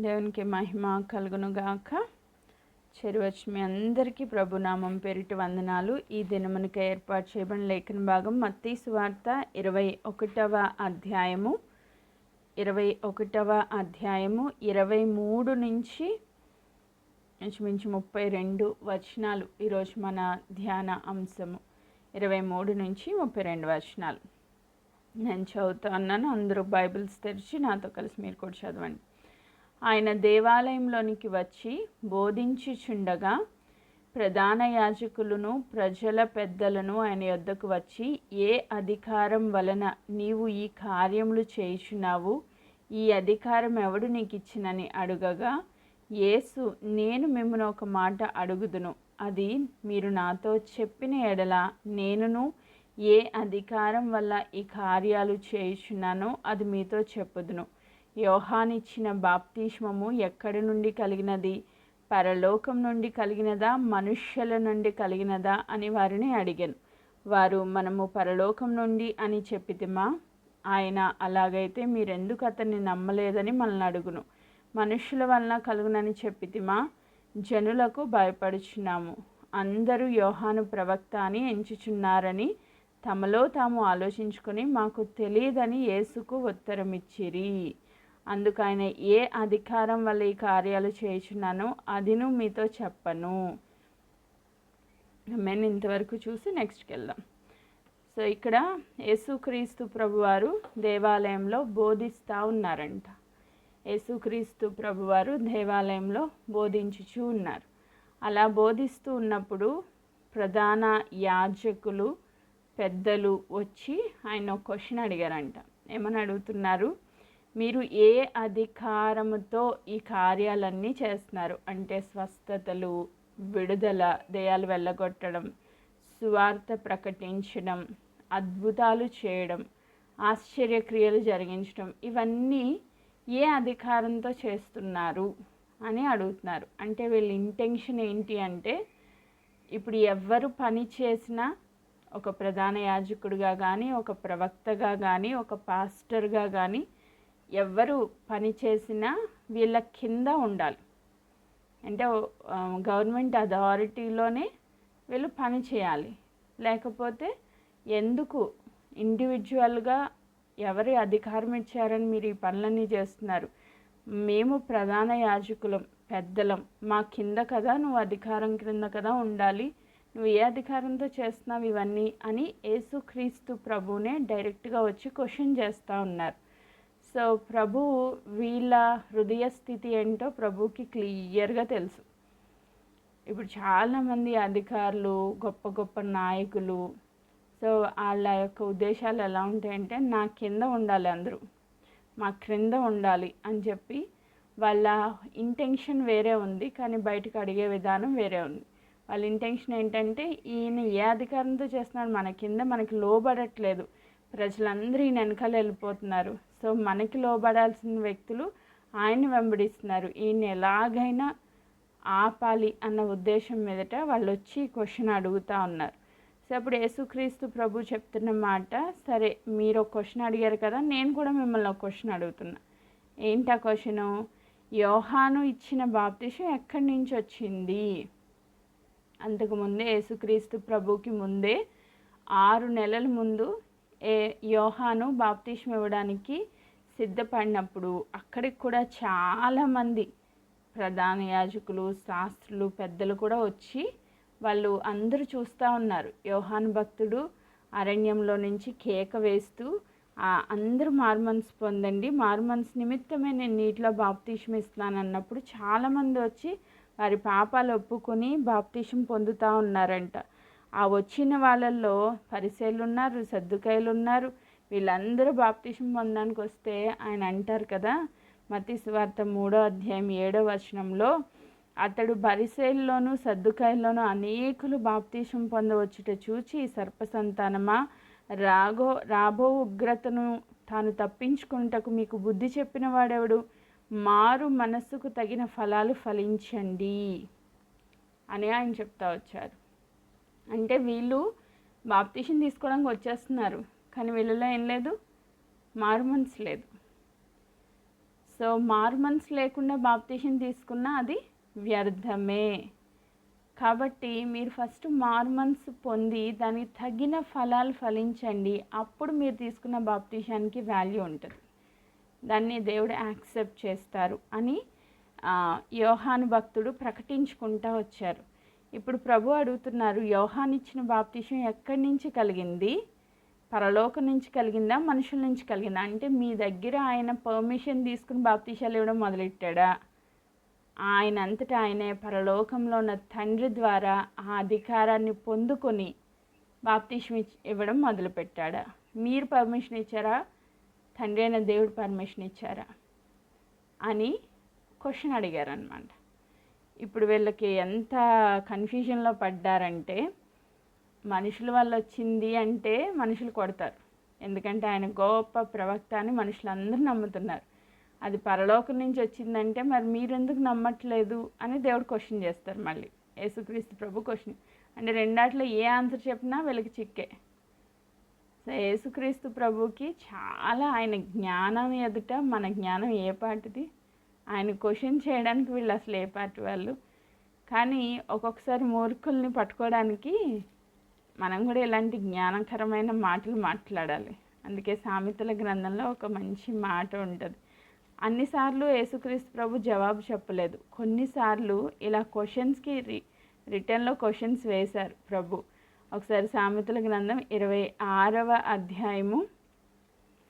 దేవునికి మహిమ కలుగునుగాక. చెరువచ్చి మీ అందరికీ ప్రభునామం పేరిటి వందనాలు. ఈ దినమునకు ఏర్పాటు చేయబడిన లేఖన భాగం మత్తీ సువార్త ఇరవై ఒకటవ అధ్యాయము. ఇరవై ఒకటవ అధ్యాయము ఇరవై మూడు నుంచి ఇంచుమించు ముప్పై రెండు వచనాలు ఈరోజు మన ధ్యాన అంశము. ఇరవై మూడు నుంచి ముప్పై రెండు వచనాలు. నేను చదువుతా ఉన్నాను అందరూ బైబిల్స్ తెరిచి నాతో కలిసి మీరు కూడా చదవండి. ఆయన దేవాలయంలోనికి వచ్చి బోధించుచుండగా ప్రధాన యాజకులను ప్రజల పెద్దలను ఆయన యొద్దకు వచ్చి ఏ అధికారం వలన నీవు ఈ కార్యములు చేయుచున్నావు? ఈ అధికారం ఎవడు నీకు ఇచ్చినని అడుగగా యేసు నేను మిమ్మల్ని ఒక మాట అడుగుదును. అది మీరు నాతో చెప్పిన ఎడల నేనును ఏ అధికారం వల్ల ఈ కార్యాలు చేయుచున్నానో అది మీతో చెప్పుదును. యోహానిచ్చిన బాప్తిష్మము ఎక్కడి నుండి కలిగినది? పరలోకం నుండి కలిగినదా? మనుష్యుల నుండి కలిగినదా? అని వారిని అడిగాను. వారు మనము పరలోకం నుండి అని చెప్పితిమా? ఆయన అలాగైతే మీరెందుకు అతన్ని నమ్మలేదని మనల్ని అడుగును. మనుషుల వలన కలుగునని చెప్పితిమా? జనులకు భయపడుచున్నాము. అందరూ యోహాను ప్రవక్త అని ఎంచుచున్నారని తమలో తాము ఆలోచించుకొని మాకు తెలియదని యేసుకు ఉత్తరమిచ్చిరి. అందుకు ఆయన ఏ అధికారం వల్ల ఈ కార్యాలు చేయుచున్నానో అదిను మీతో చెప్పను. మేము ఇంతవరకు చూసి నెక్స్ట్కి వెళ్దాం సో ఇక్కడ యేసుక్రీస్తు ప్రభువారు దేవాలయంలో బోధిస్తూ ఉన్నారంట. యేసుక్రీస్తు ప్రభువారు దేవాలయంలో బోధించుచూ ఉన్నారు. అలా బోధిస్తూ ఉన్నప్పుడు ప్రధాన యాజకులు పెద్దలు వచ్చి ఆయన క్వశ్చన్ అడిగారంట. ఏమని అడుగుతున్నారు? మీరు ఏ అధికారముతో ఈ కార్యాలన్నీ చేస్తున్నారు? అంటే స్వస్థతలు విడుదల దయాలు వెళ్ళగొట్టడం సువార్త ప్రకటించడం అద్భుతాలు చేయడం ఆశ్చర్యక్రియలు జరిగించడం ఇవన్నీ ఏ అధికారంతో చేస్తున్నారు అని అడుగుతున్నారు. అంటే వీళ్ళ ఇంటెన్షన్ ఏంటి అంటే ఇప్పుడు ఎవరు పని చేసినా ఒక ప్రధాన యాజకుడిగా కానీ ఒక ప్రవక్తగా కానీ ఒక పాస్టర్గా కానీ ఎవరు పని చేసినా వీళ్ళ కింద ఉండాలి. అంటే గవర్నమెంట్ అథారిటీలోనే వీళ్ళు పని చేయాలి. లేకపోతే ఎందుకు ఇండివిజువల్గా ఎవరి అధికారం ఇచ్చారని మీరు ఈ పనులన్నీ చేస్తున్నారు? మేము ప్రధాన యాజకులం పెద్దలం. మా కింద కదా నువ్వు అధికారం క్రింద కదా ఉండాలి. నువ్వు ఏ అధికారంతో చేస్తున్నావు ఇవన్నీ అని యేసుక్రీస్తు ప్రభునే డైరెక్ట్గా వచ్చి క్వశ్చన్ చేస్తూ ఉన్నారు. సో ప్రభు వీళ్ళ హృదయ స్థితి ఏంటో ప్రభుకి క్లియర్గా తెలుసు. ఇప్పుడు చాలామంది అధికారులు గొప్ప గొప్ప నాయకులు సో వాళ్ళ యొక్క ఉద్దేశాలు ఎలా ఉంటాయంటే నా కింద ఉండాలి అందరూ మా క్రింద ఉండాలి అని చెప్పి వాళ్ళ ఇంటెన్షన్ వేరే ఉంది కానీ బయటకు అడిగే విధానం వేరే ఉంది. వాళ్ళ ఇంటెన్షన్ ఏంటంటే ఈయన ఏ అధికారంతో చేస్తున్నాడు మన కింద మనకి లోబడట్లేదు ప్రజలందరూ ఈయన వెనకాల వెళ్ళిపోతున్నారు సో మనకి లోబడాల్సిన వ్యక్తులు ఆయన్ని వెంబడిస్తున్నారు. ఈయన ఎలాగైనా ఆపాలి అన్న ఉద్దేశం మీదట వాళ్ళు వచ్చి క్వశ్చన్ అడుగుతూ ఉన్నారు. సో అప్పుడు యేసుక్రీస్తు ప్రభు చెప్తున్న మాట సరే మీరు ఒక క్వశ్చన్ అడిగారు కదా నేను కూడా మిమ్మల్ని ఒక క్వశ్చన్ అడుగుతున్నా. ఏంటి ఆ క్వశ్చను? యోహాను ఇచ్చిన బాప్తిషం ఎక్కడి నుంచి వచ్చింది? అంతకుముందే యేసుక్రీస్తు ప్రభుకి ముందే ఆరు నెలల ముందు ఏ యోహాను బాప్తిష్మ ఇవ్వడానికి సిద్ధపడినప్పుడు అక్కడికి కూడా చాలామంది ప్రధాన యాజకులు శాస్త్రులు పెద్దలు కూడా వచ్చి వాళ్ళు అందరూ చూస్తూ ఉన్నారు. యోహాను భక్తుడు అరణ్యంలో నుంచి కేక వేస్తూ అందరూ మార్మన్స్ పొందండి. మార్మన్స్ నిమిత్తమే నేను నీటిలో బాప్తీషం ఇస్తున్నాను అన్నప్పుడు చాలామంది వచ్చి వారి పాపాలు ఒప్పుకొని బాప్తీషం పొందుతూ ఉన్నారంట. ఆ వచ్చిన వాళ్ళల్లో పరిసేలు ఉన్నారు సర్దుకాయలు ఉన్నారు వీళ్ళందరూ బాప్తీషం పొందడానికి వస్తే ఆయన అంటారు కదా మతి స్వార్థ మూడో అధ్యాయం ఏడో వచనంలో అతడు బరిసేల్లోనూ సర్దుకాయల్లోనూ అనేకులు బాప్తీషం పొందవచ్చుట చూచి సర్పసంతానమా? రాగో రాబో ఉగ్రతను తాను తప్పించుకుంటకు మీకు బుద్ధి చెప్పిన వాడెవడు? మారు మనస్సుకు తగిన ఫలాలు ఫలించండి అని ఆయన చెప్తా వచ్చారు. అంటే వీళ్ళు బాప్తీషన్ తీసుకోవడానికి వచ్చేస్తున్నారు. కానీ వీళ్ళలో ఏం లేదు? మార్మన్స్ లేదు. సో మార్మన్స్ లేకుండా బాప్తీసం తీసుకున్నా అది వ్యర్థమే. కాబట్టి మీరు ఫస్ట్ మార్మన్స్ పొంది దానికి తగిన ఫలాలు ఫలించండి. అప్పుడు మీరు తీసుకున్న బాప్తీసానికి వాల్యూ ఉంటుంది. దాన్ని దేవుడు యాక్సెప్ట్ చేస్తారు అని యోహాను భక్తుడు ప్రకటించుకుంటా వచ్చారు. ఇప్పుడు ప్రభు అడుగుతున్నారు యోహానిచ్చిన ఇచ్చిన ఎక్కడి నుంచి కలిగింది? పరలోకం నుంచి కలిగిందా? మనుషుల నుంచి కలిగిందా? అంటే మీ దగ్గర ఆయన పర్మిషన్ తీసుకుని బాప్తీసాలు ఇవ్వడం మొదలెట్టాడా? ఆయన అంతటా ఆయనే పరలోకంలో ఉన్న తండ్రి ద్వారా ఆ అధికారాన్ని పొందుకొని బాప్తీషం ఇవ్వడం మొదలుపెట్టాడా? మీరు పర్మిషన్ ఇచ్చారా? తండ్రి అయిన దేవుడు పర్మిషన్ ఇచ్చారా? అని క్వశ్చన్ అడిగారు అనమాట ఇప్పుడు వీళ్ళకి ఎంత కన్ఫ్యూజన్లో పడ్డారంటే మనుషుల వల్ల వచ్చింది అంటే మనుషులు కొడతారు. ఎందుకంటే ఆయన గొప్ప ప్రవక్త అని మనుషులందరూ నమ్ముతున్నారు. అది పరలోకం నుంచి వచ్చిందంటే మరి మీరెందుకు నమ్మట్లేదు అని దేవుడు క్వశ్చన్ చేస్తారు మళ్ళీ. యేసుక్రీస్తు ప్రభు క్వశ్చన్ అంటే రెండాట్లో ఏ ఆన్సర్ చెప్పినా వీళ్ళకి చిక్కే. సో యేసుక్రీస్తు ప్రభుకి చాలా ఆయన జ్ఞానం ఎదుట మన జ్ఞానం ఏ పాటిది? ఆయన క్వశ్చన్ చేయడానికి వీళ్ళు అసలు ఏ పార్టీ వాళ్ళు. కానీ ఒక్కొక్కసారి మూర్ఖుల్ని పట్టుకోవడానికి మనం కూడా ఇలాంటి జ్ఞానకరమైన మాటలు మాట్లాడాలి. అందుకే సామెతల గ్రంథంలో ఒక మంచి మాట ఉంటుంది. అన్నిసార్లు యేసుక్రీస్తు ప్రభు జవాబు చెప్పలేదు. కొన్నిసార్లు ఇలా క్వశ్చన్స్కి రి రిటర్న్లో క్వశ్చన్స్ వేశారు ప్రభు. ఒకసారి సామెతల గ్రంథం ఇరవై ఆరవ అధ్యాయము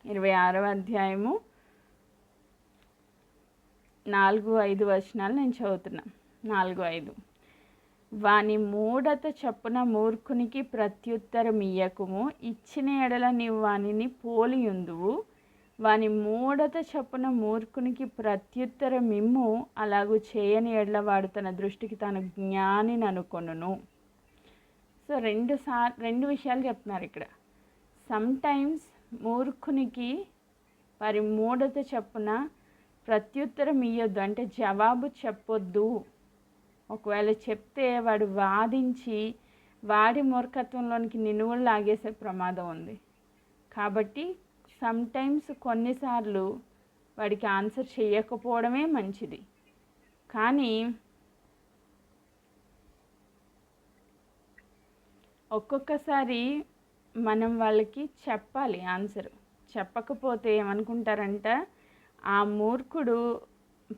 ఇరవై ఆరవ అధ్యాయము నాలుగు ఐదు వచనాలు నేను చదువుతున్నా. నాలుగు ఐదు. వాని మూఢత చప్పున మూర్ఖునికి ప్రత్యుత్తరం ఇయ్యకుము. ఇచ్చిన ఎడల నీవు వానిని పోలియుందువు. వాని మూఢత చప్పున మూర్ఖునికి ప్రత్యుత్తరం ఇమ్ము. అలాగూ చేయని ఎడల వాడు తన దృష్టికి తాను జ్ఞానిని అనుకొనును. సో రెండు సా రెండు విషయాలు చెప్తున్నారు ఇక్కడ. సమ్టైమ్స్ మూర్ఖునికి వారి మూఢత చప్పున ప్రత్యుత్తరం ఇయ్యొద్దు. అంటే జవాబు చెప్పొద్దు. ఒకవేళ చెప్తే వాడు వాదించి వాడి మూర్ఖత్వంలోనికి నిలువలు లాగేసే ప్రమాదం ఉంది. కాబట్టి సమ్టైమ్స్ కొన్నిసార్లు వాడికి ఆన్సర్ చేయకపోవడమే మంచిది. కానీ ఒక్కొక్కసారి మనం వాళ్ళకి చెప్పాలి ఆన్సర్ చెప్పకపోతే ఏమనుకుంటారంట? ఆ మూర్ఖుడు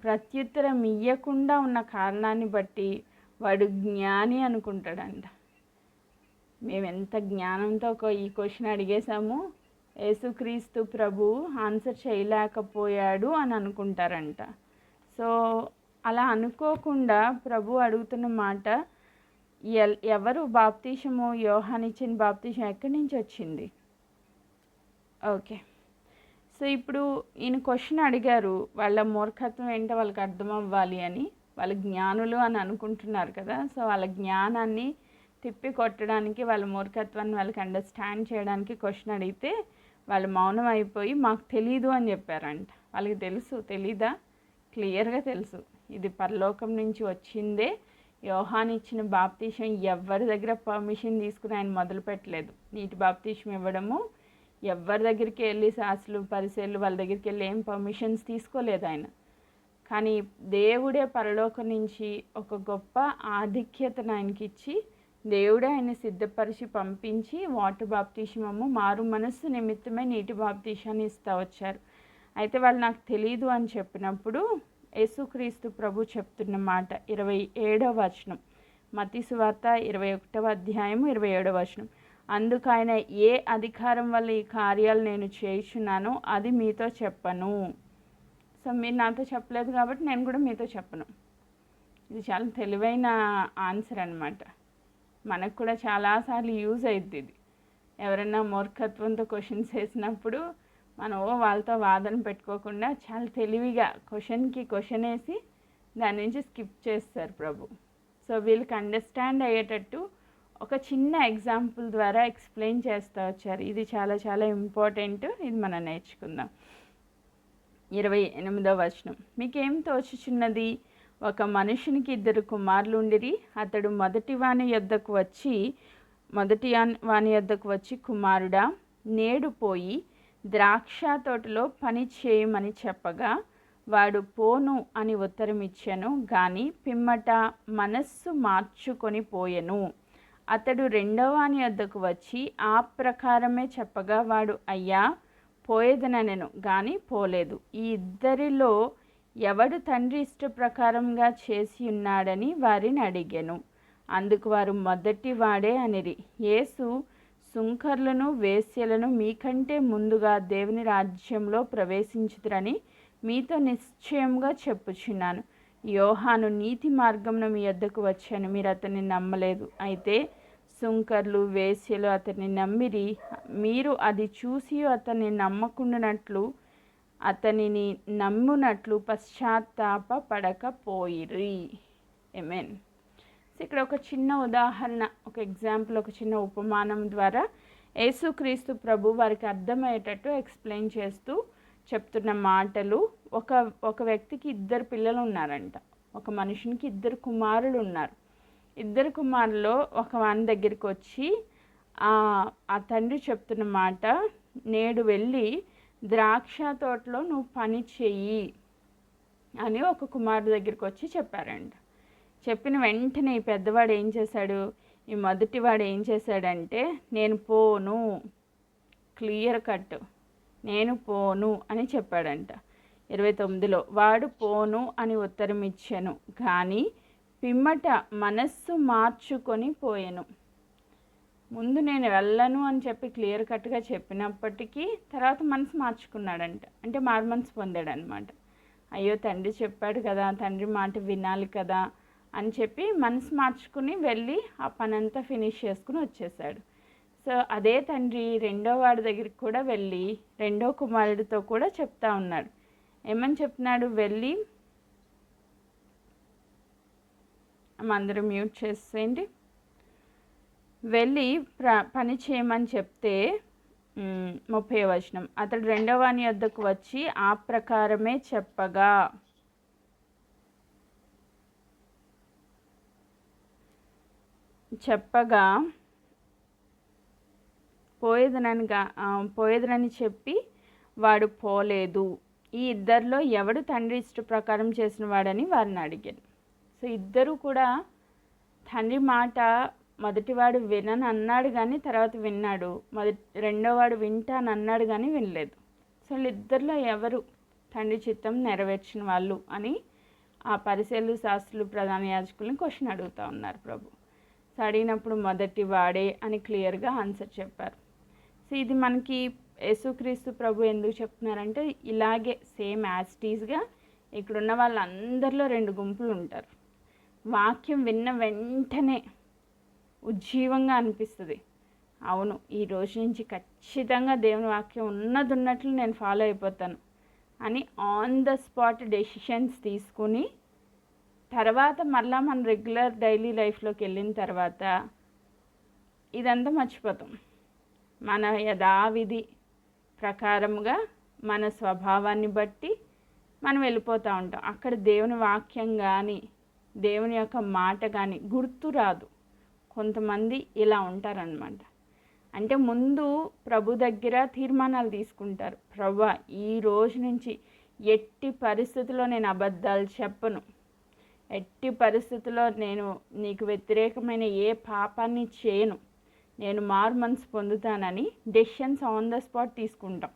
ప్రత్యుత్తరం ఇయ్యకుండా ఉన్న కారణాన్ని బట్టి వాడు జ్ఞాని అనుకుంటాడంట. మేము ఎంత జ్ఞానంతో ఒక ఈ క్వశ్చన్ అడిగేశాము. యేసుక్రీస్తు ప్రభు ఆన్సర్ చేయలేకపోయాడు అని అనుకుంటారంట. సో అలా అనుకోకుండా ప్రభు అడుగుతున్న మాట ఎవరు బాప్తీషము యోహానిచ్చిన బాప్తీషం ఎక్కడి నుంచి వచ్చింది? ఓకే. సో ఇప్పుడు ఈయన క్వశ్చన్ అడిగారు వాళ్ళ మూర్ఖత్వం ఏంటో వాళ్ళకి అర్థం అవ్వాలి అని. వాళ్ళ జ్ఞానులు అని అనుకుంటున్నారు కదా సో వాళ్ళ జ్ఞానాన్ని తిప్పి కొట్టడానికి వాళ్ళ మూర్ఖత్వాన్ని వాళ్ళకి అండర్స్టాండ్ చేయడానికి క్వశ్చన్ అడిగితే వాళ్ళు మౌనం అయిపోయి మాకు తెలీదు అని చెప్పారంట. వాళ్ళకి తెలుసు తెలీదా? క్లియర్గా తెలుసు. ఇది పరలోకం నుంచి వచ్చిందే. యోహాన్ ఇచ్చిన బాప్తీషం ఎవరి దగ్గర పర్మిషన్ తీసుకుని ఆయన మొదలు పెట్టలేదు నీటి బాప్తీషం ఇవ్వడము ఎవరి దగ్గరికి వెళ్ళి సాసులు పరిశీలు వాళ్ళ దగ్గరికి వెళ్ళి ఏం పర్మిషన్స్ తీసుకోలేదు ఆయన. కానీ దేవుడే పరలోకం నుంచి ఒక గొప్ప ఆధిక్యతను ఆయనకి ఇచ్చి దేవుడే ఆయన సిద్ధపరిచి పంపించి వాటర్ బాప్తీషమము మారు మనస్సు నిమిత్తమే నీటి బాప్తీషాన్ని ఇస్తూ వచ్చారు. అయితే వాళ్ళు నాకు తెలియదు అని చెప్పినప్పుడు యేసుక్రీస్తు ప్రభు చెప్తున్న మాట ఇరవై ఏడవ వచనం. మతి సువార్త ఇరవై ఒకటవ అధ్యాయం ఇరవై ఏడవ వచనం. అందుకు ఆయన ఏ అధికారం వల్ల ఈ కార్యాలు నేను చేయుచున్నానో అది మీతో చెప్పను. సో మీరు నాతో చెప్పలేదు కాబట్టి నేను కూడా మీతో చెప్పను. ఇది చాలా తెలివైన ఆన్సర్ అనమాట మనకు కూడా చాలాసార్లు యూజ్ అవుతుంది ఇది. ఎవరైనా మూర్ఖత్వంతో క్వశ్చన్స్ వేసినప్పుడు మనం ఓ వాళ్ళతో వాదన పెట్టుకోకుండా చాలా తెలివిగా క్వశ్చన్కి క్వశ్చన్ వేసి దాని నుంచి స్కిప్ చేస్తారు ప్రభు. సో వీళ్ళకి అండర్స్టాండ్ అయ్యేటట్టు ఒక చిన్న ఎగ్జాంపుల్ ద్వారా ఎక్స్ప్లెయిన్ చేస్తూ వచ్చారు. ఇది చాలా చాలా ఇంపార్టెంట్ ఇది మనం నేర్చుకుందాం. ఇరవై ఎనిమిదవ వచనం. మీకేం తోచుచున్నది? ఒక మనుషునికి ఇద్దరు కుమారులుండిరి అతడు మొదటి వాని యొద్దకు వచ్చి మొదటి వాని- యొద్దకు వచ్చి కుమారుడా నేడు పోయి ద్రాక్ష తోటలో పని చేయమని చెప్పగా వాడు పోను అని ఉత్తరమిచ్చాను కానీ పిమ్మట మనస్సు మార్చుకొని పోయెను. అతడు రెండవ అని వద్దకు వచ్చి ఆ ప్రకారమే చెప్పగా వాడు అయ్యా పోయేదనెను కానీ పోలేదు. ఈ ఇద్దరిలో ఎవడు తండ్రి ఇష్ట ప్రకారంగా చేసి ఉన్నాడని వారిని అడిగాను. అందుకు వారు మొదటి వాడే అనిరి. యేసు సుంకర్లను వేశ్యలను మీకంటే ముందుగా దేవుని రాజ్యంలో ప్రవేశించుదురని మీతో నిశ్చయంగా చెప్పుచున్నాను. యోహాను నీతి మార్గంను మీ వద్దకు వచ్చాను. మీరు అతన్ని నమ్మలేదు. అయితే సుంకర్లు వేశ్యలు అతన్ని నమ్మిరి. మీరు అది చూసి అతన్ని నమ్మకుండానట్లు అతనిని నమ్మునట్లు పశ్చాత్తాప పడకపోయిరి ఎమెన్ సో ఇక్కడ ఒక చిన్న ఉదాహరణ ఒక ఎగ్జాంపుల్ ఒక చిన్న ఉపమానం ద్వారా యేసుక్రీస్తు ప్రభు వారికి అర్థమయ్యేటట్టు ఎక్స్ప్లెయిన్ చేస్తూ చెప్తున్న మాటలు. ఒక ఒక వ్యక్తికి ఇద్దరు పిల్లలు ఉన్నారంట. ఒక మనిషినికి ఇద్దరు కుమారులు ఉన్నారు. ఇద్దరు కుమారులో ఒక వాని దగ్గరికి వచ్చి ఆ తండ్రి చెప్తున్న మాట నేడు వెళ్ళి ద్రాక్ష తోటలో నువ్వు పని చెయ్యి అని ఒక కుమారుడు దగ్గరికి వచ్చి చెప్పారంట. చెప్పిన వెంటనే ఈ పెద్దవాడు ఏం చేశాడు? ఈ మొదటివాడు ఏం చేశాడంటే నేను పోను క్లియర్ కట్ నేను పోను అని చెప్పాడంట. ఇరవై తొమ్మిదిలో వాడు పోను అని ఉత్తరం ఇచ్చాను కానీ పిమ్మట మనస్సు మార్చుకొని పోయాను. ముందు నేను వెళ్ళను అని చెప్పి క్లియర్ కట్గా చెప్పినప్పటికీ తర్వాత మనసు మార్చుకున్నాడంట. అంటే మారు మనసు పొందాడు అయ్యో తండ్రి చెప్పాడు కదా తండ్రి మాట వినాలి కదా అని చెప్పి మనసు మార్చుకుని వెళ్ళి ఆ పనంతా ఫినిష్ చేసుకుని వచ్చేసాడు సో అదే తండ్రి రెండో వాడి దగ్గరికి కూడా వెళ్ళి రెండో కుమారుడితో కూడా చెప్తా ఉన్నాడు. ఏమని చెప్తున్నాడు? వెళ్ళి అందరూ మ్యూట్ చేసేయండి. వెళ్ళి ప్ర పని చేయమని చెప్తే ముప్పై వచనం. అతడు రెండవ వాని వద్దకు వచ్చి ఆ ప్రకారమే చెప్పగా. చెప్పగా పోయేదనని పోయేదనని చెప్పి వాడు పోలేదు. ఈ ఇద్దరిలో ఎవడు తండ్రి ఇష్ట ప్రకారం చేసిన వాడని వారిని అడిగాను. సో ఇద్దరు కూడా తండ్రి మాట మొదటివాడు వినని అన్నాడు కానీ తర్వాత విన్నాడు. మొదటి రెండోవాడు వింటాను అన్నాడు కానీ వినలేదు. సో వాళ్ళిద్దరిలో ఎవరు తండ్రి చిత్తం నెరవేర్చిన వాళ్ళు అని ఆ పరిశీలు శాస్త్రులు ప్రధాన యాజకులను క్వశ్చన్ అడుగుతా ఉన్నారు ప్రభు. సో అడిగినప్పుడు మొదటి వాడే అని క్లియర్గా ఆన్సర్ చెప్పారు. సో ఇది మనకి యేసుక్రీస్తు ప్రభు ఎందుకు చెప్తున్నారంటే ఇలాగే సేమ్ యాస్టీస్గా ఇక్కడున్న వాళ్ళందరిలో రెండు గుంపులు ఉంటారు. వాక్యం విన్న వెంటనే ఉజ్జీవంగా అనిపిస్తుంది. అవును ఈ రోజు నుంచి ఖచ్చితంగా దేవుని వాక్యం ఉన్నది ఉన్నట్లు నేను ఫాలో అయిపోతాను అని ఆన్ ద స్పాట్ డెసిషన్స్ తీసుకుని తర్వాత మళ్ళా మన రెగ్యులర్ డైలీ లైఫ్లోకి వెళ్ళిన తర్వాత ఇదంతా మర్చిపోతాం. మన యథావిధి ప్రకారముగా మన స్వభావాన్ని బట్టి మనం వెళ్ళిపోతూ ఉంటాం. అక్కడ దేవుని వాక్యం కానీ దేవుని యొక్క మాట కానీ గుర్తు రాదు. కొంతమంది ఇలా ఉంటారనమాట అంటే ముందు ప్రభు దగ్గర తీర్మానాలు తీసుకుంటారు. ప్రభు ఈ రోజు నుంచి ఎట్టి పరిస్థితిలో నేను అబద్ధాలు చెప్పను. ఎట్టి పరిస్థితిలో నేను నీకు వ్యతిరేకమైన ఏ పాపాన్ని చేయను. నేను మారు మనసు పొందుతానని డెసిషన్స్ ఆన్ ద స్పాట్ తీసుకుంటాం.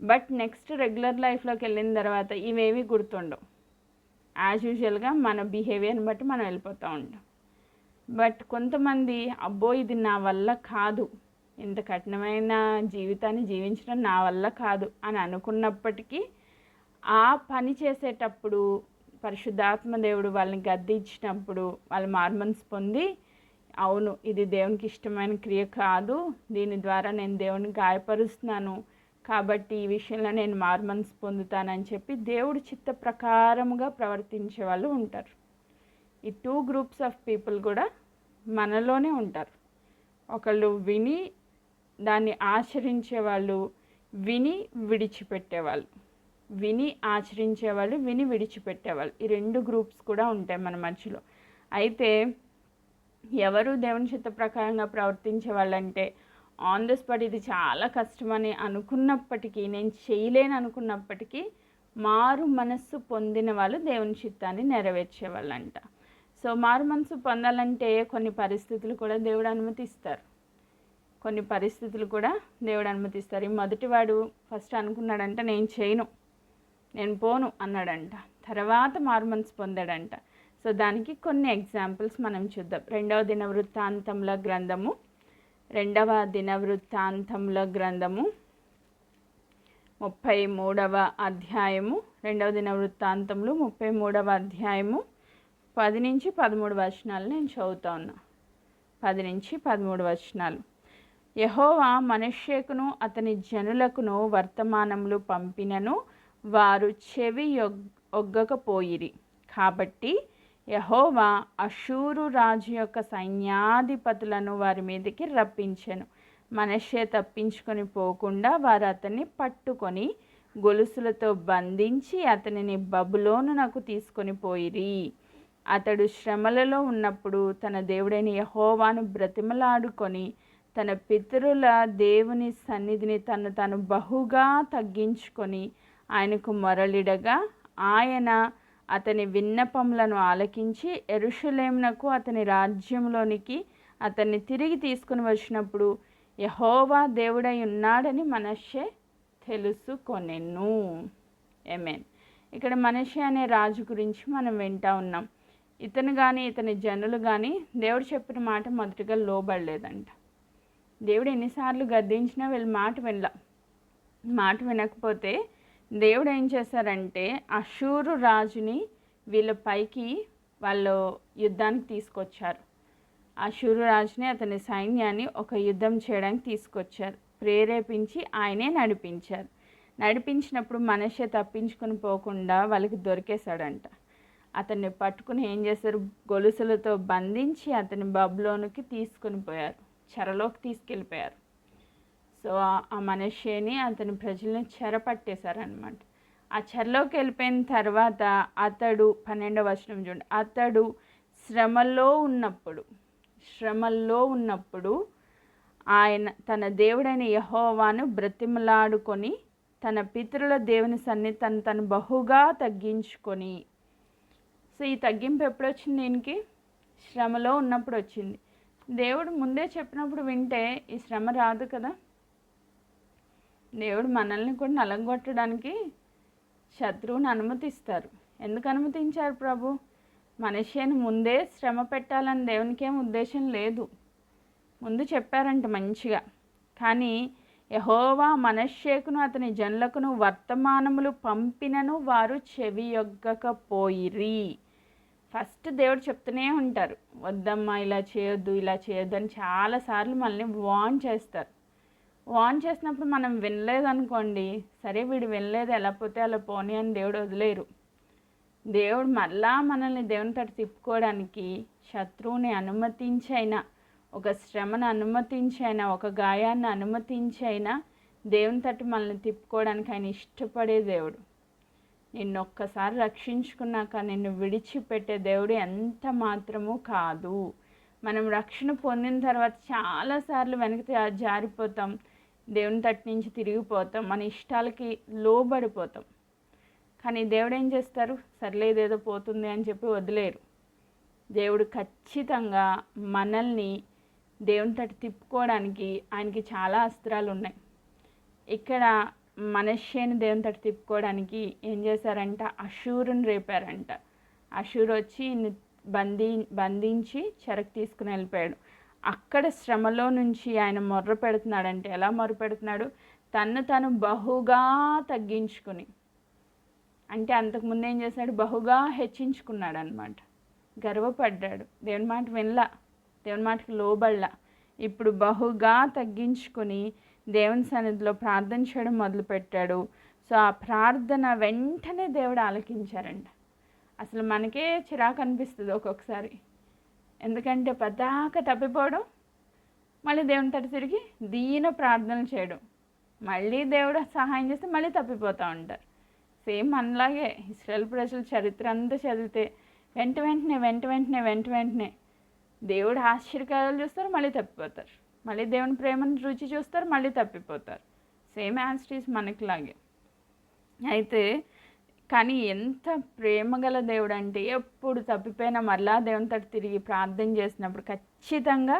బట్ నెక్స్ట్ రెగ్యులర్ లైఫ్లోకి వెళ్ళిన తర్వాత ఇవేవి గుర్తుండవు. యాజ్ యూజువల్గా మన బిహేవియర్ని బట్టి మనం వెళ్ళిపోతూ ఉంటాం. బట్ కొంతమంది అబ్బో ఇది నా వల్ల కాదు. ఇంత కఠినమైన జీవితాన్ని జీవించడం నా వల్ల కాదు అని అనుకున్నప్పటికీ ఆ పని చేసేటప్పుడు పరిశుద్ధాత్మ దేవుడు వాళ్ళని గద్దించినప్పుడు వాళ్ళు మార్మన్స్ పొంది అవును ఇది దేవునికి ఇష్టమైన క్రియ కాదు. దీని ద్వారా నేను దేవుని గాయపరుస్తున్నాను. కాబట్టి ఈ విషయంలో నేను మార్మన్స్ పొందుతానని చెప్పి దేవుడి చిత్త ప్రకారముగా ప్రవర్తించే వాళ్ళు ఉంటారు. ఈ టూ గ్రూప్స్ ఆఫ్ పీపుల్ కూడా మనలోనే ఉంటారు. ఒకళ్ళు విని దాన్ని ఆచరించే వాళ్ళు విని విడిచిపెట్టేవాళ్ళు విని ఆచరించేవాళ్ళు విని విడిచిపెట్టేవాళ్ళు ఈ రెండు గ్రూప్స్ కూడా ఉంటాయి మన మధ్యలో. అయితే ఎవరు దేవుని చిత్త ప్రకారంగా ప్రవర్తించే వాళ్ళంటే ఆన్ ద స్పాట్ ఇది చాలా కష్టమని అనుకున్నప్పటికీ నేను చేయలేను అనుకున్నప్పటికీ మారు మనస్సు పొందిన వాళ్ళు దేవుని చిత్తాన్ని నెరవేర్చేవాళ్ళంట. సో మారు మనసు పొందాలంటే కొన్ని పరిస్థితులు కూడా దేవుడు అనుమతిస్తారు. కొన్ని పరిస్థితులు కూడా దేవుడు అనుమతిస్తారు. ఈ మొదటివాడు ఫస్ట్ అనుకున్నాడంట నేను చేయను నేను పోను అన్నాడంట. తర్వాత మారు మనసు పొందాడంట. సో దానికి కొన్ని ఎగ్జాంపుల్స్ మనం చూద్దాం. రెండవ దిన వృత్తాంతముల గ్రంథము రెండవ దిన వృత్తాంతముల గ్రంథము ముప్పై మూడవ అధ్యాయము రెండవ దిన వృత్తాంతములు ముప్పై మూడవ అధ్యాయము పది నుంచి పదమూడు వచనాలు నేను చదువుతా ఉన్నా పది నుంచి పదమూడు వచనాలు. యహోవా మనుష్యకును అతని జనులకును వర్తమానములు పంపినను వారు చెవి యొగ్ ఒగ్గకపోయిరి. కాబట్టి యహోవా అషూరు రాజు యొక్క సైన్యాధిపతులను వారి మీదకి రప్పించెను. మనషే తప్పించుకొని పోకుండా వారు అతన్ని పట్టుకొని గొలుసులతో బంధించి అతనిని బబులోనునకు తీసుకొని పోయిరి. అతడు శ్రమలలో ఉన్నప్పుడు తన దేవుడైన యహోవాను బ్రతిమలాడుకొని తన పితరుల దేవుని సన్నిధిని తను తను బహుగా తగ్గించుకొని ఆయనకు మొరలిడగా ఆయన అతని విన్నపములను ఆలకించి ఎరుషలేమునకు అతని రాజ్యంలోనికి అతన్ని తిరిగి తీసుకుని వచ్చినప్పుడు యహోవా దేవుడై ఉన్నాడని మనషే తెలుసుకొనెను. ఎమెన్ ఇక్కడ మనషే అనే రాజు గురించి మనం వింటా ఉన్నాం. ఇతను కానీ ఇతని జనులు కానీ దేవుడు చెప్పిన మాట మొదటిగా లోబడలేదంట. దేవుడు ఎన్నిసార్లు గద్దించినా వీళ్ళు మాట వినలా. మాట వినకపోతే దేవుడు ఏం చేశారంటే అషూరు రాజుని వీళ్ళ పైకి వాళ్ళు యుద్ధానికి తీసుకొచ్చారు. అషూరు రాజుని అతని సైన్యాన్ని ఒక యుద్ధం చేయడానికి తీసుకొచ్చారు. ప్రేరేపించి ఆయనే నడిపించారు. నడిపించినప్పుడు మనిషి తప్పించుకొని పోకుండా వాళ్ళకి దొరికేశాడంట. అతన్ని పట్టుకుని ఏం చేశారు? గొలుసులతో బంధించి అతని బబ్లోనికి తీసుకుని పోయారు. చెరలోకి తీసుకెళ్ళిపోయారు. సో ఆ మనిషిని అతని ప్రజల్ని చెరపట్టేశారనమాట ఆ చెరలోకి వెళ్ళిపోయిన తర్వాత అతడు పన్నెండవ వచనం చూడండి అతడు శ్రమలో ఉన్నప్పుడు శ్రమల్లో ఉన్నప్పుడు ఆయన తన దేవుడైన యహోవాను బ్రతిమలాడుకొని తన పితరుల దేవుని సన్ని తను తను బహుగా తగ్గించుకొని సో ఈ తగ్గింపు ఎప్పుడు వచ్చింది దీనికి? శ్రమలో ఉన్నప్పుడు వచ్చింది. దేవుడు ముందే చెప్పినప్పుడు వింటే ఈ శ్రమ రాదు కదా? దేవుడు మనల్ని కూడా నలంగొట్టడానికి శత్రువుని అనుమతిస్తారు. ఎందుకు అనుమతించారు ప్రభు? మనిషిని ముందే శ్రమ పెట్టాలని దేవునికి ఏం ఉద్దేశం లేదు. ముందు చెప్పారంట మంచిగా. కానీ యహోవా మనశ్శేకును అతని జన్లకును వర్తమానములు పంపినను వారు చెవి యొగ్గకపోయిరి. ఫస్ట్ దేవుడు చెప్తూనే ఉంటారు వద్దమ్మా ఇలా చేయొద్దు ఇలా చేయొద్దు అని చాలాసార్లు మనల్ని వాన్ చేస్తారు. వాన్ చేసినప్పుడు మనం వినలేదనుకోండి సరే వీడు వినలేదు ఎలా పోతే అలా పోనీ అని దేవుడు వదిలేరు. దేవుడు మళ్ళా మనల్ని దేవుని తట్టు తిప్పుకోవడానికి శత్రువుని అనుమతించైనా ఒక శ్రమను అనుమతించైనా ఒక గాయాన్ని అనుమతించైనా దేవుని తట్టు మనల్ని తిప్పుకోవడానికి ఆయన ఇష్టపడే దేవుడు. నిన్ను ఒక్కసారి రక్షించుకున్నాక నిన్ను విడిచిపెట్టే దేవుడు ఎంత మాత్రము కాదు. మనం రక్షణ పొందిన తర్వాత చాలాసార్లు వెనక జారిపోతాం. దేవుని తట్టు నుంచి తిరిగిపోతాం. మన ఇష్టాలకి లోబడిపోతాం. కానీ దేవుడు ఏం చేస్తారు? సర్లేదు ఏదో పోతుంది అని చెప్పి వదిలేరు. దేవుడు ఖచ్చితంగా మనల్ని దేవుని తట్టు తిప్పుకోవడానికి ఆయనకి చాలా అస్త్రాలు ఉన్నాయి. ఇక్కడ మనశ్శేని దేవుని తట్టు తిప్పుకోవడానికి ఏం చేశారంట? అషూరుని రేపారంట. అషూర్ వచ్చి బంధి బంధించి చెరకు తీసుకుని వెళ్ళిపోయాడు. అక్కడ శ్రమలో నుంచి ఆయన మొర్ర పెడుతున్నాడంటే ఎలా మొర్ర పెడుతున్నాడు? తను తను బహుగా తగ్గించుకుని. అంటే అంతకుముందు ఏం చేశాడు? బహుగా హెచ్చించుకున్నాడు అనమాట గర్వపడ్డాడు. దేవుని మాట వినలా. దేవుని మాటకి లోబడలా. ఇప్పుడు బహుగా తగ్గించుకొని దేవుని సన్నిధిలో ప్రార్థన చేయడం మొదలుపెట్టాడు. సో ఆ ప్రార్థన వెంటనే దేవుడు ఆలకించారంట. అసలు మనకే చిరాకు అనిపిస్తుంది ఒక్కొక్కసారి. ఎందుకంటే పదాక తప్పిపోవడం మళ్ళీ దేవుని తట్టు తిరిగి దీన ప్రార్థనలు చేయడం. మళ్ళీ దేవుడు సహాయం చేస్తే మళ్ళీ తప్పిపోతూ ఉంటారు. సేమ్ మనలాగే ఇస్రాయల్ ప్రజల చరిత్ర అంతా చదివితే వెంట వెంటనే వెంట వెంటనే వెంట వెంటనే దేవుడు ఆశ్చర్యకార్యాలు చూస్తారు మళ్ళీ తప్పిపోతారు. మళ్ళీ దేవుని ప్రేమను రుచి చూస్తారు మళ్ళీ తప్పిపోతారు. సేమ్ యాస్టీస్ మనకిలాగే. అయితే కానీ ఎంత ప్రేమగల దేవుడు అంటే ఎప్పుడు తప్పిపోయినా మరలా దేవునితో తిరిగి ప్రార్థన చేసినప్పుడు ఖచ్చితంగా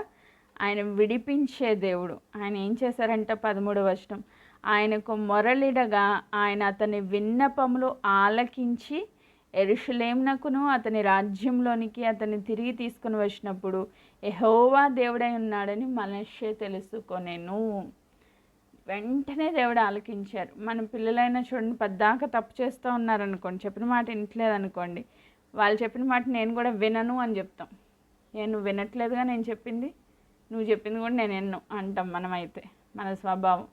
ఆయన విడిపించే దేవుడు. ఆయన ఏం చేశారంటే పదమూడవ వచనం ఆయనకు మొరలిడగా ఆయన అతని విన్నపములు ఆలకించి ఎరుషులేమునకును అతని రాజ్యంలోనికి అతన్ని తిరిగి తీసుకుని వచ్చినప్పుడు ఎహోవా దేవుడై ఉన్నాడని మనషే తెలుసుకొనేను. వెంటనే దేవుడు ఆలకించారు. మన పిల్లలైనా చూడండి పద్దాక తప్పు చేస్తూ ఉన్నారనుకోండి చెప్పిన మాట వినట్లేదనుకోండి వాళ్ళు చెప్పిన మాట నేను కూడా వినను అని చెప్తాం. నేను వినట్లేదుగా నేను చెప్పింది? నువ్వు చెప్పింది కూడా నేను ఎన్ను అంటాం మనమైతే మన స్వభావం.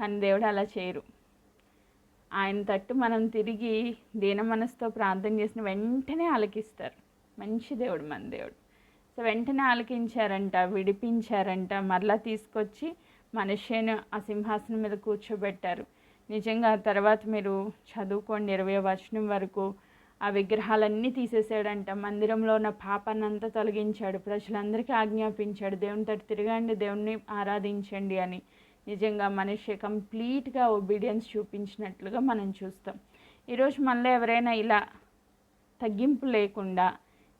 కానీ దేవుడు అలా చేయరు. ఆయన తట్టు మనం తిరిగి దీన మనసుతో ప్రార్థన చేసిన వెంటనే ఆలకిస్తారు. మంచి దేవుడు మన దేవుడు. సో వెంటనే ఆలకించారంట విడిపించారంట మరలా తీసుకొచ్చి మనిషిని ఆ సింహాసనం మీద కూర్చోబెట్టారు. నిజంగా తర్వాత మీరు చదువుకోండి ఇరవై వచనం వరకు. ఆ విగ్రహాలన్నీ తీసేసాడంట మందిరంలో ఉన్న పాపాన్నంతా తొలగించాడు. ప్రజలందరికీ ఆజ్ఞాపించాడు. దేవుని తట్టు తిరగండి దేవుణ్ణి ఆరాధించండి అని. నిజంగా మనిషి కంప్లీట్గా ఒబీడియన్స్ చూపించినట్లుగా మనం చూస్తాం. ఈరోజు మనలో ఎవరైనా ఇలా తగ్గింపు లేకుండా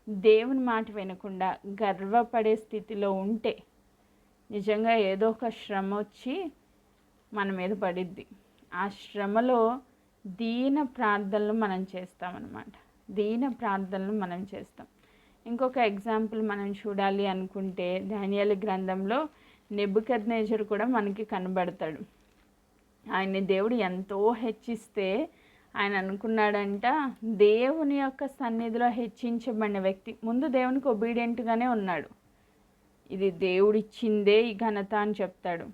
దేవుని మాట వినకుండా గర్వపడే స్థితిలో ఉంటే నిజంగా ఏదో ఒక శ్రమ వచ్చి మన మీద పడిద్ది. ఆ శ్రమలో దీన ప్రార్థనలు మనం చేస్తామన్నమాట. దీన ప్రార్థనలు మనం చేస్తాం. ఇంకొక ఎగ్జాంపుల్ మనం చూడాలి అనుకుంటే ధాన్యాల గ్రంథంలో నెబుకద్ నేచర్ కూడా మనకి కనబడతాడు. ఆయన్ని దేవుడు ఎంతో హెచ్చిస్తే ఆయన అనుకున్నాడంట దేవుని యొక్క సన్నిధిలో హెచ్చించబడిన వ్యక్తి ముందు దేవునికి ఒబీడియంట్గానే ఉన్నాడు. ఇది దేవుడిచ్చిందే ఈ ఘనత అని చెప్తాడు.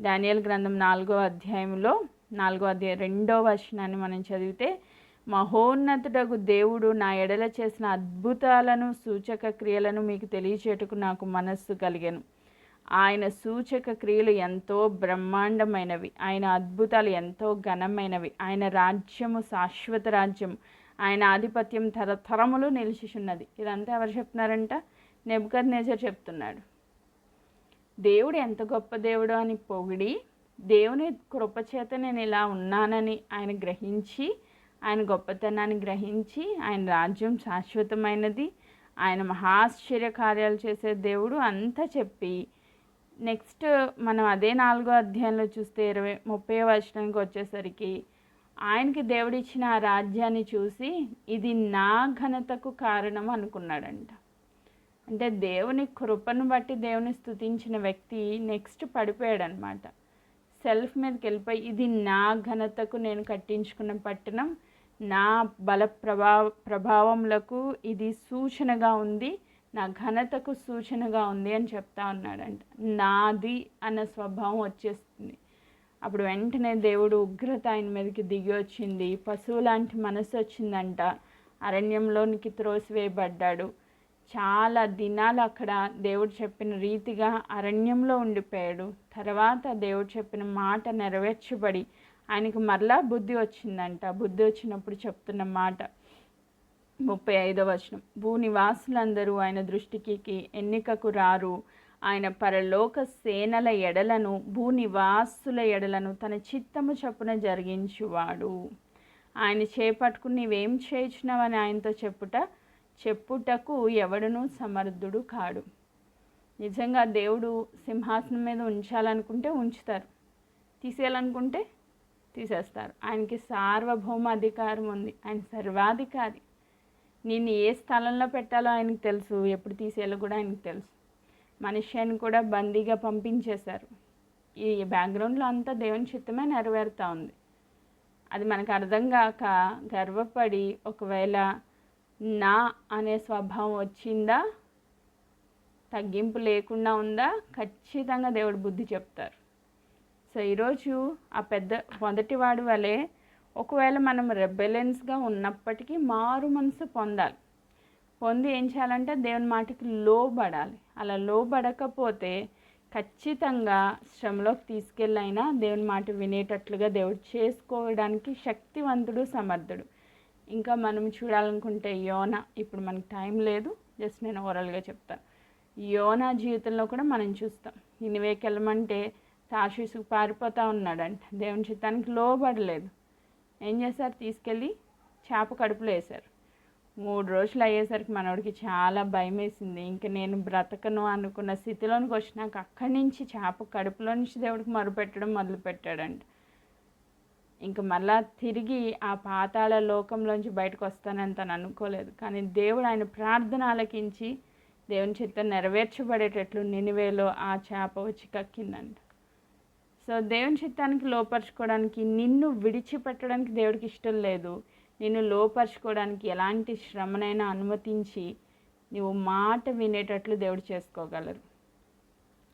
డానియల్ గ్రంథం నాలుగో అధ్యాయంలో నాలుగో అధ్యాయం రెండో వచనాన్ని మనం చదివితే మహోన్నతుడకు దేవుడు నా ఎడల చేసిన అద్భుతాలను సూచక క్రియలను మీకు తెలియచేటకు నాకు మనస్సు కలిగాను. ఆయన సూచక క్రియలు ఎంతో బ్రహ్మాండమైనవి. ఆయన అద్భుతాలు ఎంతో ఘనమైనవి. ఆయన రాజ్యము శాశ్వత రాజ్యం. ఆయన ఆధిపత్యం తరతరములు నిలిచిచున్నది. ఇదంతా ఎవరు చెప్తున్నారంట? నెబ్కర్ నేజర్ చెప్తున్నాడు. దేవుడు ఎంత గొప్ప దేవుడు అని పొగిడి దేవుని కృపచేత నేను ఇలా ఉన్నానని ఆయన గ్రహించి ఆయన గొప్పతనాన్ని గ్రహించి ఆయన రాజ్యం శాశ్వతమైనది ఆయన మహాశ్చర్య కార్యాలు చేసే దేవుడు అంతా చెప్పి నెక్స్ట్ మనం అదే నాలుగో అధ్యాయంలో చూస్తే ఇరవై ముప్పై వచనానికి వచ్చేసరికి ఆయనకి దేవుడిచ్చిన ఆ రాజ్యాన్ని చూసి ఇది నా ఘనతకు కారణం అనుకున్నాడంట. అంటే దేవుని కృపను బట్టి దేవుని స్థుతించిన వ్యక్తి నెక్స్ట్ పడిపోయాడు అనమాట సెల్ఫ్ మీదకి వెళ్ళిపోయి ఇది నా ఘనతకు నేను కట్టించుకున్న పట్టణం నా బల ప్రభావ ప్రభావములకు ఇది సూచనగా ఉంది నా ఘనతకు సూచనగా ఉంది అని చెప్తా ఉన్నాడంట. నాది అన్న స్వభావం వచ్చేస్తుంది. అప్పుడు వెంటనే దేవుడు ఉగ్రత ఆయన మీదకి దిగి వచ్చింది. పశువు లాంటి మనసు వచ్చిందంట. అరణ్యంలోనికి త్రోసివేయబడ్డాడు. చాలా దినాలు అక్కడ దేవుడు చెప్పిన రీతిగా అరణ్యంలో ఉండిపోయాడు. తర్వాత దేవుడు చెప్పిన మాట నెరవేర్చబడి ఆయనకు మరలా బుద్ధి వచ్చిందంట. బుద్ధి వచ్చినప్పుడు చెప్తున్న మాట ముప్పై ఐదవ వచనం. భూనివాసులందరూ ఆయన దృష్టికి ఎన్నికకు రారు. ఆయన పరలోక సేనల ఎడలను భూనివాసుల ఎడలను తన చిత్తము చప్పున జరిగించువాడు. ఆయన చేపట్టుకుని నీవేం చేయించినావని ఆయనతో చెప్పుట చెప్పుటకు ఎవడునూ సమర్థుడు కాడు. నిజంగా దేవుడు సింహాసనం మీద ఉంచాలనుకుంటే ఉంచుతారు. తీసేయాలనుకుంటే తీసేస్తారు. ఆయనకి సార్వభౌమ అధికారం ఉంది. ఆయన సర్వాధికారి. నేను ఏ స్థలంలో పెట్టాలో ఆయనకు తెలుసు. ఎప్పుడు తీసేయాలో కూడా ఆయనకు తెలుసు. మనిషిని కూడా బందీగా పంపించేశారు. ఈ బ్యాక్గ్రౌండ్లో అంతా దేవుని చిత్తమే నెరవేరుతూ ఉంది. అది మనకు అర్థం కాక గర్వపడి ఒకవేళ నా అనే స్వభావం వచ్చిందా? తగ్గింపు లేకుండా ఉందా? ఖచ్చితంగా దేవుడు బుద్ధి చెప్తారు. సో ఈరోజు ఆ పెద్ద మొదటివాడు వలె ఒకవేళ మనం రెబెలెన్స్గా ఉన్నప్పటికీ మారు మనసు పొందాలి. పొంది ఏం చేయాలంటే దేవుని మాటకి లోబడాలి. అలా లోబడకపోతే ఖచ్చితంగా శ్రమలోకి తీసుకెళ్ళైనా దేవుని మాట వినేటట్లుగా దేవుడు చేసుకోవడానికి శక్తివంతుడు సమర్థుడు. ఇంకా మనం చూడాలనుకుంటే యోన ఇప్పుడు మనకి టైం లేదు జస్ట్ నేను ఓవరాల్గా చెప్తాను. యోనా జీవితంలో కూడా మనం చూస్తాం. ఇనివేకి వెళ్ళమంటే తాషీసుకు పారిపోతూ ఉన్నాడంట. దేవుని చిత్తానికి లోబడలేదు. ఏం చేశారు? తీసుకెళ్ళి చేప కడుపులో వేశారు. మూడు రోజులు అయ్యేసరికి మనోడికి చాలా భయం వేసింది ఇంక నేను బ్రతకను అనుకున్న స్థితిలోనికి వచ్చినాక అక్కడి నుంచి చేప కడుపులో నుంచి దేవుడికి మొరుపెట్టడం మొదలుపెట్టాడంట. ఇంక మళ్ళా తిరిగి ఆ పాతాళ లోకంలోంచి బయటకు వస్తానని తను అనుకోలేదు. కానీ దేవుడు ఆయన ప్రార్థన ఆలకించి దేవుని చిత్తం నెరవేర్చబడేటట్లు నినివేలో ఆ చేప వచ్చి కక్కిందంట. సో దేవుని చిత్తానికి లోపరుచుకోవడానికి నిన్ను విడిచిపెట్టడానికి దేవుడికి ఇష్టం లేదు. నిన్ను లోపరుచుకోవడానికి ఎలాంటి శ్రమనైనా అనుమతించి నువ్వు మాట వినేటట్లు దేవుడు చేసుకోగలరు.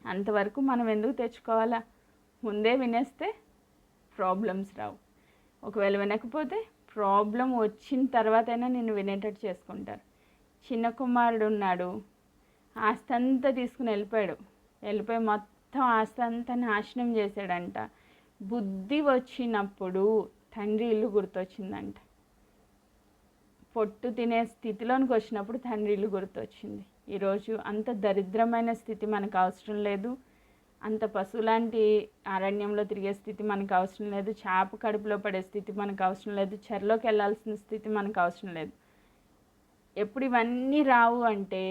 అంతవరకు మనం ఎందుకు తెచ్చుకోవాలా? ముందే వినేస్తే ప్రాబ్లమ్స్ రావు. ఒకవేళ వినకపోతే ప్రాబ్లం వచ్చిన తర్వాతైనా నేను వినేటట్టు చేసుకుంటారు. చిన్న కుమారుడు ఉన్నాడు. ఆస్తి అంతా తీసుకుని వెళ్ళిపోయాడు. వెళ్ళిపోయి మొత్తం ఆస్తి అంతా నాశనం చేశాడంట. బుద్ధి వచ్చినప్పుడు తండ్రి ఇల్లు గుర్తొచ్చిందంట. పొట్టు తినే స్థితిలోనికి వచ్చినప్పుడు తండ్రి ఇల్లు గుర్తొచ్చింది. ఈరోజు అంత దరిద్రమైన స్థితి మనకు అవసరం లేదు. అంత పశువులాంటి అరణ్యంలో తిరిగే స్థితి మనకు అవసరం లేదు. చేప కడుపులో పడే స్థితి మనకు అవసరం లేదు. చెరలోకి వెళ్ళాల్సిన స్థితి మనకు అవసరం లేదు. ఎప్పుడు ఇవన్నీ రావు అంటే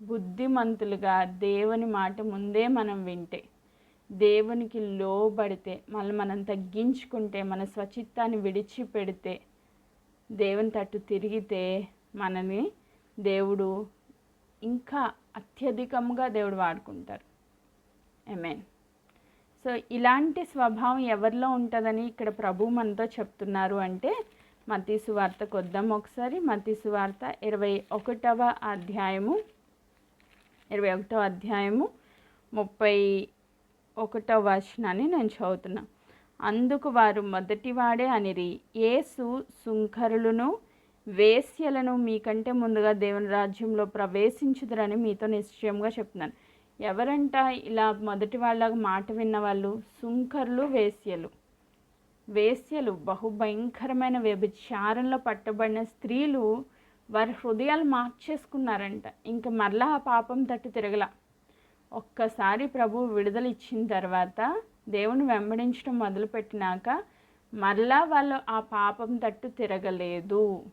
బుద్ధిమంతులుగా దేవుని మాట ముందే మనం వింటే దేవునికి లోబడితే మళ్ళీ మనం తగ్గించుకుంటే మన స్వచిత్తాన్ని విడిచిపెడితే దేవుని తట్టు తిరిగితే మనని దేవుడు ఇంకా అత్యధికంగా దేవుడు వాడుకుంటారు. ఎమెన్ సో ఇలాంటి స్వభావం ఎవరిలో ఉంటుందని ఇక్కడ ప్రభు మనతో చెప్తున్నారు అంటే మతీసు వార్తకు వద్దాం ఒకసారి. మతీసు వార్త ఇరవై ఒకటవ అధ్యాయము ఇరవై ఒకటవ అధ్యాయము ముప్పై ఒకటవ వచనాన్ని నేను చదువుతున్నా. అందుకు వారు మొదటివాడే అనిరి ఏసు సుంకరులను వేశ్యలను మీకంటే ముందుగా దేవుని రాజ్యంలో ప్రవేశించుదరని మీతో నిశ్చయంగా చెప్తున్నాను. ఎవరంట ఇలా మొదటి వాళ్ళ మాట విన్న వాళ్ళు సుంకర్లు వేశ్యలు. వేశ్యలు బహుభయంకరమైన వ్యభిచారంలో పట్టబడిన స్త్రీలు వారి హృదయాలు మార్చేసుకున్నారంట. ఇంక మరలా ఆ పాపం తట్టు తిరగల. ఒక్కసారి ప్రభు విడుదల ఇచ్చిన తర్వాత దేవుని వెంబడించడం మొదలుపెట్టినాక మరలా వాళ్ళు ఆ పాపం తట్టు తిరగలేదు.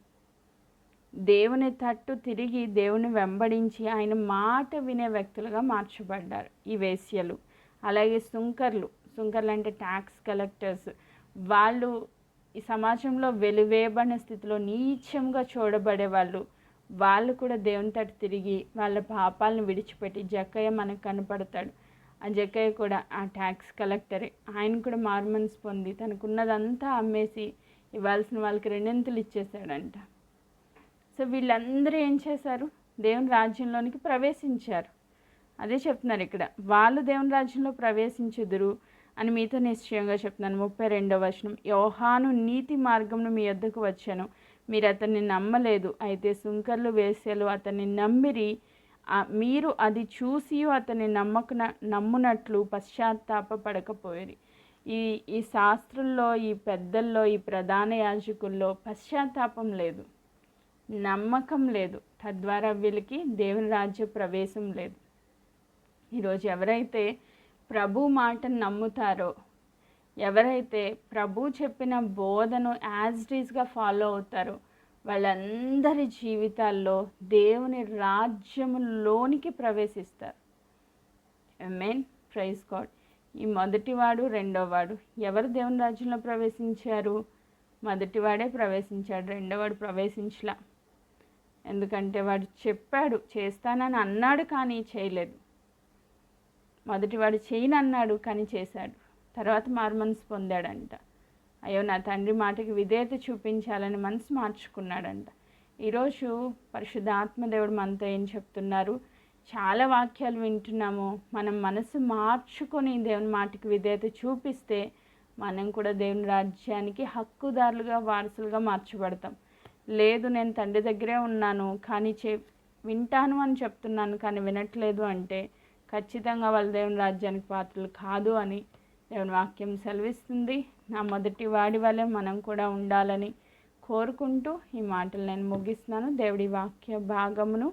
దేవుని తట్టు తిరిగి దేవుని వెంబడించి ఆయన మాట వినే వ్యక్తులుగా మార్చబడ్డారు ఈ వేశ్యలు. అలాగే సుంకర్లు సుంకర్లు అంటే ట్యాక్స్ కలెక్టర్స్ వాళ్ళు ఈ సమాజంలో వెలువేయబడిన స్థితిలో నీచంగా చూడబడే వాళ్ళు. వాళ్ళు కూడా దేవుని తట్టు తిరిగి వాళ్ళ పాపాలను విడిచిపెట్టి జక్కయ్య మనకు కనపడతాడు. ఆ జక్కయ్య కూడా ఆ ట్యాక్స్ కలెక్టరే ఆయన కూడా మార్మన్స్ పొంది తనకున్నదంతా అమ్మేసి ఇవ్వాల్సిన వాళ్ళకి రెండింతలు ఇచ్చేసాడంట సో వీళ్ళందరూ ఏం చేశారు? దేవుని రాజ్యంలోనికి ప్రవేశించారు. అదే చెప్తున్నారు ఇక్కడ. వాళ్ళు దేవుని రాజ్యంలో ప్రవేశించుదురు అని మీతో నిశ్చయంగా చెప్తున్నాను. ముప్పై రెండవ వచనం. యోహాను నీతి మార్గంను మీ వద్దకు వచ్చాను. మీరు అతన్ని నమ్మలేదు. అయితే సుంకర్లు వేసేలు అతన్ని నమ్మిరి. మీరు అది చూసి అతన్ని నమ్మకున నమ్మునట్లు పశ్చాత్తాపడకపోయేది ఈ ఈ శాస్త్రుల్లో ఈ పెద్దల్లో ఈ ప్రధాన యాజకుల్లో పశ్చాత్తాపం లేదు. నమ్మకం లేదు. తద్వారా వీళ్ళకి దేవుని రాజ్య ప్రవేశం లేదు. ఈరోజు ఎవరైతే ప్రభు మాటను నమ్ముతారో ఎవరైతే ప్రభు చెప్పిన బోధను యాజ్ డీజ్గా ఫాలో అవుతారో వాళ్ళందరి జీవితాల్లో దేవుని రాజ్యములోనికి ప్రవేశిస్తారు. మెయిన్ ప్రైజ్ గాడ్ ఈ మొదటివాడు రెండోవాడు ఎవరు దేవుని రాజ్యంలో ప్రవేశించారు? మొదటివాడే ప్రవేశించాడు రెండోవాడు ప్రవేశించలా. ఎందుకంటే వాడు చెప్పాడు చేస్తానని అన్నాడు కానీ చేయలేదు. మొదటివాడు చేయను అన్నాడు కానీ చేశాడు. తర్వాత మారు మనసు పొందాడంట. అయ్యో నా తండ్రి మాటకి విధేయత చూపించాలని మనసు మార్చుకున్నాడంట. ఈరోజు పరిశుద్ధ ఆత్మదేవుడు మనతో ఏం చెప్తున్నారు? చాలా వాక్యాలు వింటున్నాము. మనం మనసు మార్చుకొని దేవుని మాటకి విధేయత చూపిస్తే మనం కూడా దేవుని రాజ్యానికి హక్కుదారులుగా వారసులుగా మార్చబడతాం. లేదు నేను తండ్రి దగ్గరే ఉన్నాను కానీ చే వింటాను అని చెప్తున్నాను కానీ వినట్లేదు అంటే ఖచ్చితంగా వాళ్ళ దేవుని రాజ్యానికి పాత్రలు కాదు అని దేవుని వాక్యం సెలవిస్తుంది. నా మొదటి వాడి వల్లే మనం కూడా ఉండాలని కోరుకుంటూ ఈ మాటలు నేను ముగిస్తున్నాను. దేవుడి వాక్య భాగమును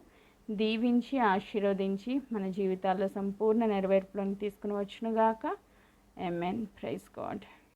దీవించి ఆశీర్వదించి మన జీవితాల్లో సంపూర్ణ నెరవేర్పులను తీసుకుని వచ్చునుగాక. MN praise God